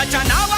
cha cha now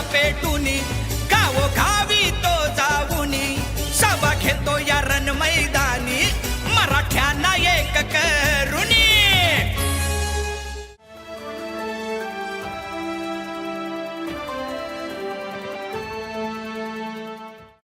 పేటుని